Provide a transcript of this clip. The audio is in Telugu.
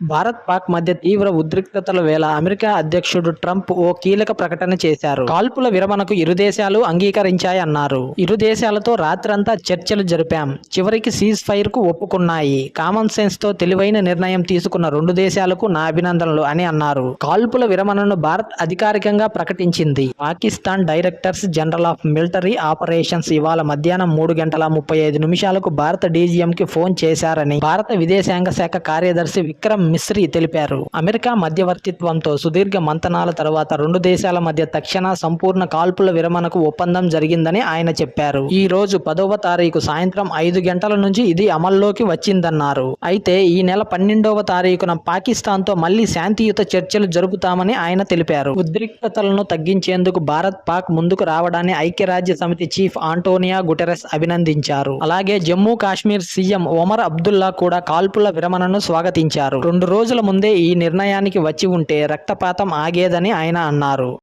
భారత్ పాక్ మధ్య తీవ్ర ఉద్రిక్తతల వేళ అమెరికా అధ్యక్షుడు ట్రంప్ ఓ కీలక ప్రకటన చేశారు. కాల్పుల విరమణకు ఇరు దేశాలు అంగీకరించాయన్నారు ఇరు దేశాలతో రాత్రంతా చర్చలు జరిపాం. చివరికి సీజ్ ఫైర్కు ఒప్పుకున్నాయి. కామన్ సెన్స్తో తెలివైన నిర్ణయం తీసుకున్న రెండు దేశాలకు నా అభినందనలు అని అన్నారు. కాల్పుల విరమణను భారత్ అధికారికంగా ప్రకటించింది. Pakistan directors general of military operations ఇవాళ మధ్యాహ్నం మూడు గంటల ముప్పై ఐదు నిమిషాలకు భారత డీజీఎం కి ఫోన్ చేశారని భారత విదేశాంగ శాఖ కార్యదర్శి విక్రమ్ మిశ్రీ తెలిపారు. అమెరికా మధ్యవర్తిత్వంతో సుదీర్ఘ మంతనాల తర్వాత రెండు దేశాల మధ్య తక్షణ సంపూర్ణ కాల్పుల విరమణకు ఒప్పందం జరిగిందని ఆయన చెప్పారు. ఈ రోజు పదవ తారీఖు సాయంత్రం ఐదు గంటల నుంచి ఇది అమల్లోకి వచ్చిందన్నారు. అయితే ఈ నెల పన్నెండవ తారీఖున పాకిస్తాన్తో మళ్ళీ శాంతియుత చర్చలు జరుపుతామని ఆయన తెలిపారు. ఉద్రిక్తతలను తగ్గించేందుకు భారత్ పాక్ ముందుకు రావడాన్ని ఐక్యరాజ్య సమితి చీఫ్ ఆంటోనియా గుటెరస్ అభినందించారు. అలాగే జమ్మూ కాశ్మీర్ సీఎం ఒమర్ అబ్దుల్లా కూడా కాల్పుల విరమణను స్వాగతించారు. రెండు రోజుల ముందే ఈ నిర్ణయానికి వచ్చి ఉంటే రక్తపాతం ఆగేదని ఆయన అన్నారు.